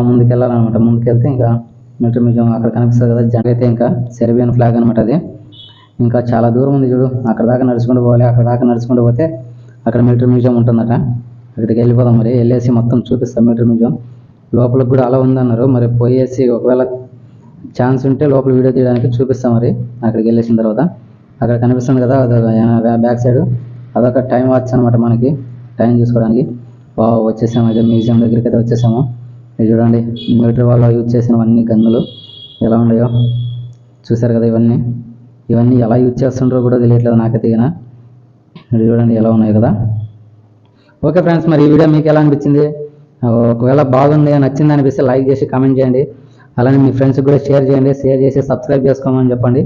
ముందుకెళ్ళాలన్నమాట. ముందుకెళ్తే ఇంకా military museum అక్కడ కనిపిస్తుంది కదా జనరల్ అయితే ఇంకా సెర్బియన్ ఫ్లాగ్ అనమాట అది. ఇంకా చాలా దూరం ఉంది చూడు. అక్కడ దాకా నడుచుకుంటూ పోవాలి. అక్కడ దాకా నడుచుకుంటూ పోతే అక్కడ మిలిటరీ మ్యూజియం ఉంటుందట. అక్కడికి వెళ్ళిపోదాం మరి. వెళ్ళేసి మొత్తం చూపిస్తాం మిలిటరీ మ్యూజియం లోపలికి కూడా అలా ఉందన్నారు. మరి పోయేసి ఒకవేళ ఛాన్స్ ఉంటే లోపల వీడియో తీయడానికి చూపిస్తాం మరి. అక్కడికి వెళ్ళేసిన తర్వాత. అక్కడ కనిపిస్తుంది కదా బ్యాక్ సైడ్ అదొక టైం వాచ్ అనమాట మనకి. టైం చూసుకోవడానికి. వచ్చేసాము అయితే మ్యూజియం దగ్గరికి అయితే వచ్చేసాము. ఇది చూడండి మిలిటరీ వాళ్ళు యూజ్ చేసినవన్నీ గన్నులు ఎలా ఉన్నాయో చూసారు కదా ఇవన్నీ. ఇవన్నీ ఎలా యూజ్ చేస్తుండ్రో కూడా తెలియట్లేదు నాకైతే ఇక ఇది చూడండి ఎలా ఉన్నాయి కదా. ఓకే ఫ్రెండ్స్ మరి ఈ వీడియో మీకు ఎలా అనిపించింది? ఒకవేళ బాగుంది నచ్చింది అనిపిస్తే లైక్ చేసి కామెంట్ చేయండి. అలానే మీ ఫ్రెండ్స్కి కూడా షేర్ చేయండి షేర్ చేసి సబ్స్క్రైబ్ చేసుకోమని చెప్పండి.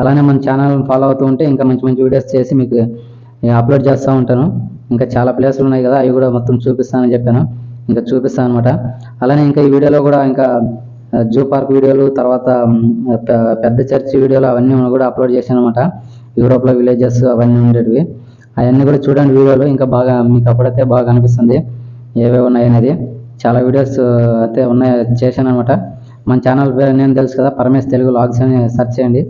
అలానే మన ఛానల్ ఫాలో అవుతూ ఉంటే ఇంకా మంచి మంచి వీడియోస్ చేసి మీకు అప్లోడ్ చేస్తూ ఉంటాను. ఇంకా చాలా ప్లేసులు ఉన్నాయి కదా అవి కూడా మొత్తం చూపిస్తానని చెప్పాను. ఇంకా చూపిస్తాను అనమాట అలానే ఇంకా ఈ వీడియోలో కూడా ఇంకా జూ పార్క్ వీడియోలు తర్వాత పెద్ద చర్చి వీడియోలు అవన్నీ కూడా అప్లోడ్ చేశాను అనమాట యూరోప్లో విలేజెస్ అవన్నీ ఉండేటివి. అవన్నీ కూడా చూడండి వీడియోలు ఇంకా బాగా మీకు అప్పుడైతే బాగా అనిపిస్తుంది. ఏవేవి ఉన్నాయి అనేది. చాలా వీడియోస్ అయితే ఉన్నాయి చేశాను అనమాట మన ఛానల్ పేరు నేను తెలుసు కదా పరమేశ్ తెలుగు లాగ్స్ అని సెర్చ్ చేయండి.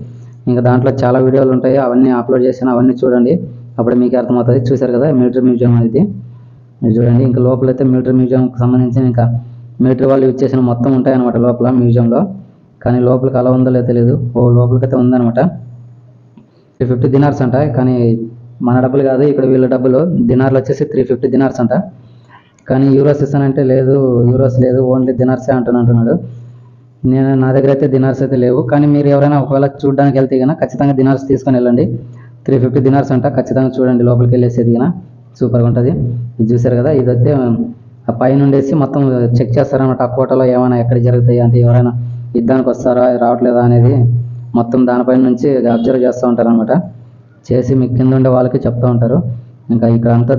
ఇంకా దాంట్లో చాలా వీడియోలు ఉంటాయి అవన్నీ అప్లోడ్ చేశాను అవన్నీ చూడండి. అప్పుడు మీకు అర్థమవుతుంది. చూశారు కదా మిలిటరీ మ్యూజియం అనేది. చూడండి ఇంకా లోపల అయితే మిలిటరీ మ్యూజియంకి సంబంధించిన ఇంకా మిలిటరీ వాళ్ళు యూజ్ చేసిన మొత్తం ఉంటాయన్నమాట లోపల మ్యూజియంలో. కానీ లోపలికి అలా ఉందో లేదో తెలియదు ఓ లోపలికైతే ఉందన్నమాట. త్రీ ఫిఫ్టీ దినార్స్ అంట. కానీ మన డబ్బులు కాదు ఇక్కడ వీళ్ళ డబ్బులు. దినార్లు వచ్చేసి త్రీ ఫిఫ్టీ దినార్స్ అంట. కానీ యూరోస్ ఇస్తానంటే లేదు యూరోస్ లేదు ఓన్లీ దినార్సే అంటాను అంటున్నాడు. నేను నా దగ్గర అయితే దినార్స్ అయితే లేవు. కానీ మీరు ఎవరైనా ఒకవేళ చూడడానికి వెళ్తే కనుక ఖచ్చితంగా దినార్స్ తీసుకొని వెళ్ళండి. త్రీ ఫిఫ్టీ దినార్స్ అంట. ఖచ్చితంగా చూడండి లోపలికి వెళ్ళేసేది దిగిన సూపర్గా ఉంటుంది. ఇది చూసారు కదా ఇది అయితే ఆ పైన ఉండేసి మొత్తం చెక్ చేస్తారన్నమాట ఆ కోటలో ఏమైనా ఎక్కడ జరుగుతాయి అంటే ఎవరైనా యుద్ధానికి వస్తారా రావట్లేదా అనేది మొత్తం దానిపైన నుంచి అబ్జర్వ్ చేస్తూ ఉంటారనమాట చేసి మీ కింద ఉండే వాళ్ళకి చెప్తూ ఉంటారు. ఇంకా ఇక్కడ అంతా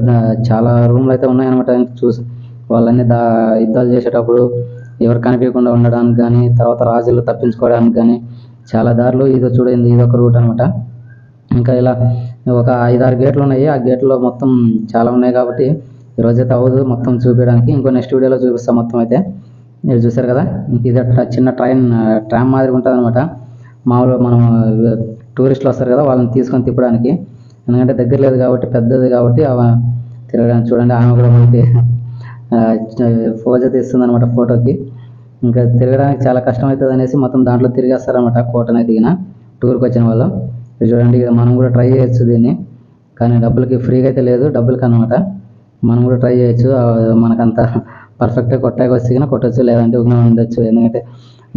చాలా రూమ్లు అయితే ఉన్నాయన్నమాట. చూసి వాళ్ళన్నీ దా యుద్ధాలు చేసేటప్పుడు ఎవరు కనిపించకుండా ఉండడానికి కానీ తర్వాత రాజులు తప్పించుకోవడానికి కానీ చాలా దారులు. ఇదో చూడండి ఇది ఒక రూట్ అనమాట ఇంకా ఇలా ఒక ఐదారు గేట్లు ఉన్నాయి. ఆ గేట్లో మొత్తం చాలా ఉన్నాయి కాబట్టి ఈరోజైతే అవ్వదు మొత్తం చూపించడానికి ఇంకో నెక్స్ట్ వీడియోలో చూపిస్తాం మొత్తం అయితే. మీరు చూసారు కదా? ఇంక ఇది చిన్న ట్రైన్ ట్రామ్ మాదిరి ఉంటుంది అనమాట మామూలుగా మనం టూరిస్టులు వస్తారు కదా వాళ్ళని తీసుకొని తిప్పడానికి. ఎందుకంటే దగ్గర లేదు కాబట్టి పెద్దది కాబట్టి అవ తిరగడానికి చూడండి. ఆమె కూడా మనకి ఫోజ తీస్తుంది అనమాట ఫోటోకి ఇంకా తిరగడానికి చాలా కష్టం అవుతుంది అనేసి మొత్తం దాంట్లో తిరిగేస్తారనమాట కోటనే దిగిన టూర్కి వచ్చిన వాళ్ళు. చూడండి మనం కూడా ట్రై చేయొచ్చు దీన్ని. కానీ డబ్బులకి ఫ్రీగా అయితే లేదు డబ్బులకి అనమాట మనం కూడా ట్రై చేయొచ్చు. మనకంత పర్ఫెక్ట్గా కొట్టాక వస్తే కానీ కొట్టచ్చు లేదంటే ఉగ్రం ఉండొచ్చు. ఎందుకంటే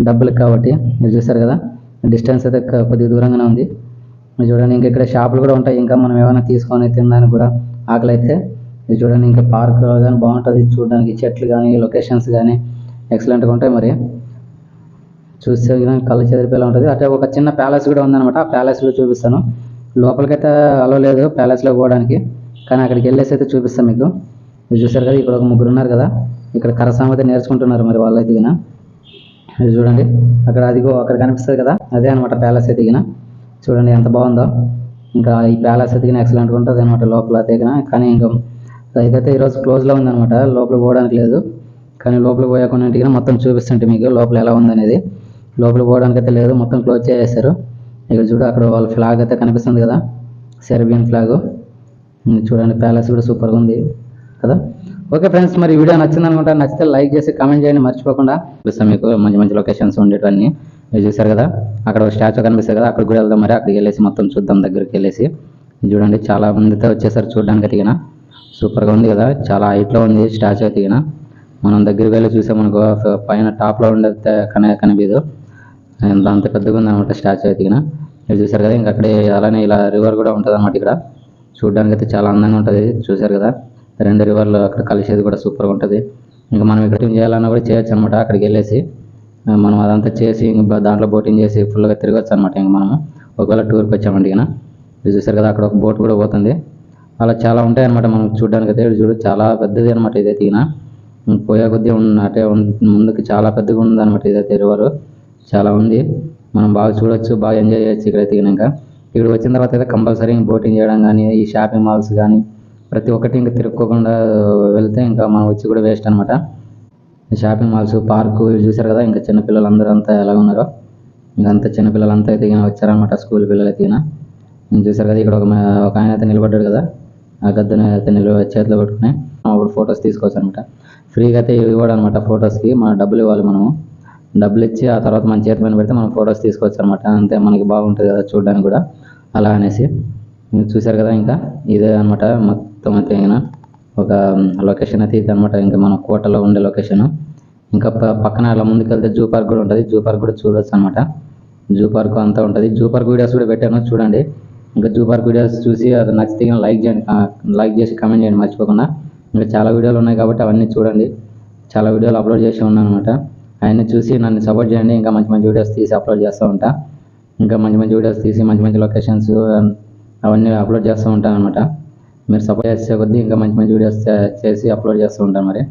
డబ్బులకి కాబట్టి మీరు చూసారు కదా డిస్టెన్స్ అయితే కొద్దిగా దూరంగానే ఉంది. మీరు చూడండి ఇంకా ఇక్కడ షాపులు కూడా ఉంటాయి. ఇంకా మనం ఏమైనా తీసుకొని తినడానికి కూడా ఆకలి అయితే ఇది చూడండి ఇంకా పార్క్ కానీ బాగుంటుంది. చూడడానికి చెట్లు కానీ లొకేషన్స్ కానీ ఎక్సలెంట్గా ఉంటాయి మరి. చూస్తే కానీ కళ్ళు చెదిరిపోయేలా ఉంటుంది. అటే ఒక చిన్న ప్యాలెస్ కూడా ఉందన్నమాట. ఆ ప్యాలెస్లో చూపిస్తాను. లోపలికైతే అలో లేదు ప్యాలెస్లో పోవడానికి. కానీ అక్కడికి వెళ్ళేసి అయితే చూపిస్తాను మీకు. మీరు చూసారు కదా ఇక్కడ ఒక ముగ్గురు ఉన్నారు కదా. ఇక్కడ కరసామత నేర్చుకుంటున్నారు మరి వాళ్ళైతే దిగిన ఇది చూడండి. అక్కడ అదిగో అక్కడ కనిపిస్తుంది కదా. అదే అనమాట ప్యాలెస్ ఎదిగిన చూడండి ఎంత బాగుందో. ఇంకా ఈ ప్యాలెస్ ఎదిగిన ఎక్సలెంట్గా ఉంటుంది అనమాట లోపల దిగిన కానీ ఇంకా ఇదైతే ఈరోజు క్లోజ్లో ఉందన్నమాట. లోపల పోవడానికి లేదు. కానీ లోపల పోయాకుండా ఇంటికి మొత్తం చూపిస్తుంటే మీకు లోపల ఎలా ఉందనేది. లోపల పోవడానికి అయితే లేదు. మొత్తం క్లోజ్ చేసేసారు. ఇక్కడ చూడు అక్కడ వాళ్ళ ఫ్లాగ్ అయితే కనిపిస్తుంది కదా. సెర్బియన్ ఫ్లాగ్ చూడండి ప్యాలెస్ కూడా సూపర్గా ఉంది కదా. ఓకే ఫ్రెండ్స్ మరి వీడియో నచ్చింది అనుకుంటా నచ్చితే లైక్ చేసి కామెంట్ చేయండి. మర్చిపోకుండా చూపిస్తాం మీకు మంచి మంచి లొకేషన్స్ ఉండేటివన్నీ. మీరు చూసారు కదా అక్కడ ఒక స్టాచ్యూ కనిపిస్తుంది కదా అక్కడికి కూడా వెళ్దాం మరి. అక్కడికి వెళ్ళేసి మొత్తం చూద్దాం దగ్గరికి వెళ్ళేసి. చూడండి చాలా మందితో వచ్చేసారు చూడడానికి తిగిన సూపర్గా ఉంది కదా చాలా హైట్లో ఉంది స్టాచ్యూ దిగిన. మనం దగ్గరికి వెళ్ళి చూసామనుకో అనుకో పైన టాప్లో ఉండే కనే కనిపించదు. ఎంత అంత పెద్దగా ఉంది అనమాట స్టాచ్యూ అయితే మీరు చూసారు కదా ఇంకా అక్కడే అలానే ఇలా రివర్ కూడా ఉంటుంది అనమాట ఇక్కడ. చూడడానికి అయితే చాలా అందంగా ఉంటుంది చూసారు కదా. రెండు రివర్లు అక్కడ కలిసేది కూడా సూపర్గా ఉంటుంది. ఇంకా మనం ఇక్కడ చేయాలన్నా కూడా చేయొచ్చు అనమాట అక్కడికి వెళ్ళేసి. మనం అదంతా చేసి ఇంకా దాంట్లో బోటింగ్ చేసి ఫుల్గా తిరగచ్చు అనమాట ఇంకా మనము. ఒకవేళ టూర్కి వచ్చామంటే ఇక మీరు చూసారు కదా అక్కడ ఒక బోట్ కూడా పోతుంది. అలా చాలా ఉంటాయి అనమాట మనం చూడడానికి అయితే ఇది చూడు చాలా పెద్దది అనమాట ఇదైతే ఇక పోయే కొద్దీ ఉన్న అంటే ముందుకు చాలా పెద్దగా ఉంది అనమాట ఇదైతే రివర్ చాలా ఉంది. మనం బాగా చూడొచ్చు బాగా ఎంజాయ్ చేయొచ్చు ఇక్కడ ఈయన ఇంకా ఇక్కడ వచ్చిన తర్వాత అయితే కంపల్సరీ బోటింగ్ చేయడం కానీ ఈ షాపింగ్ మాల్స్ కానీ ప్రతి ఒక్కటి ఇంకా తిరుక్కోకుండా వెళ్తే ఇంకా మనం వచ్చి కూడా వేస్ట్ అనమాట షాపింగ్ మాల్స్ పార్కు ఇవి చూసారు కదా ఇంకా చిన్న పిల్లలు అందరూ అంతా ఎలా ఉన్నారో. ఇంకా అంతా చిన్న అయితే ఈయన వచ్చారనమాట స్కూల్ పిల్లలు అయితే ఈయన చూసారు కదా ఇక్కడ ఒక ఒక ఆయన అయితే నిలబడ్డాడు కదా. ఆ గద్దెను అయితే నిలవ చేతిలో పట్టుకుని అప్పుడు ఫొటోస్ తీసుకోవచ్చు అనమాట ఫ్రీగా అయితే ఇవ్వడం అనమాట ఫొటోస్కి మన డబ్బులు ఇవ్వాలి మనము. డబ్బులు ఇచ్చి ఆ తర్వాత మన చేతి పైన పెడితే మనం ఫొటోస్ తీసుకోవచ్చు అనమాట అంతే మనకి బాగుంటుంది కదా చూడడానికి కూడా. అలా అనేసి. మీరు చూసారు కదా ఇంకా? ఇదే అనమాట మొత్తం అయితే ఒక లొకేషన్ అయితే ఇది అనమాట ఇంకా మన కోటలో ఉండే లొకేషన్ ఇంకా పక్కన అలా ముందుకు వెళ్తే జూ పార్క్ కూడా ఉంటుంది. జూ పార్క్ కూడా చూడవచ్చు అనమాట జూ పార్క్ అంతా ఉంటుంది. జూ పార్క్ వీడియోస్ కూడా పెట్టాను చూడండి. ఇంకా జూ పార్క్ వీడియోస్ చూసి అది నచ్చితే లైక్ చేయండి లైక్ చేసి కామెంట్ చేయండి మర్చిపోకుండా. ఇంకా చాలా వీడియోలు ఉన్నాయి కాబట్టి అవన్నీ చూడండి. చాలా వీడియోలు అప్లోడ్ చేసి ఉన్నాను అనమాట ఆయన చూసి నన్ను సపోర్ట్ చేయండి. ఇంకా మంచి మంచి వీడియోస్ తీసి అప్లోడ్ చేస్తూ ఉంటా. ఇంకా మంచి మంచి వీడియోస్ తీసి మంచి మంచి లొకేషన్స్ um, అవన్నీ అప్లోడ్ చేస్తూ ఉంటాను అనమాట మీరు సపోర్ట్ చేసే కొద్దీ ఇంకా మంచి మంచి వీడియోస్ చేసి అప్లోడ్ చేస్తూ ఉంటాను మరి.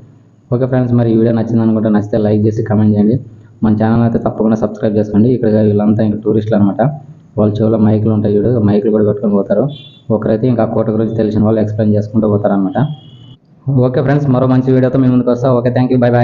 ఓకే ఫ్రెండ్స్ మరి ఈ వీడియో నచ్చింది అనుకుంటే నచ్చితే లైక్ చేసి కామెంట్ చేయండి. మన ఛానల్ అయితే తప్పకుండా సబ్స్క్రైబ్ చేసుకోండి. ఇక్కడ వీళ్ళంతా ఇంకా టూరిస్టులు అనమాట వాళ్ళ చెవులో మైకులు ఉంటాయి చూడు. మైకులు కూడా పెట్టుకొని పోతారు. ఒకరైతే ఇంకా కోట గురించి తెలిసిన వాళ్ళు ఎక్స్ప్లెయిన్ చేసుకుంటూ పోతారు అనమాట ఓకే ఫ్రెండ్స్ మరో మంచి వీడియోతో మీ ముందుకు వస్తా. Okay thank you bye bye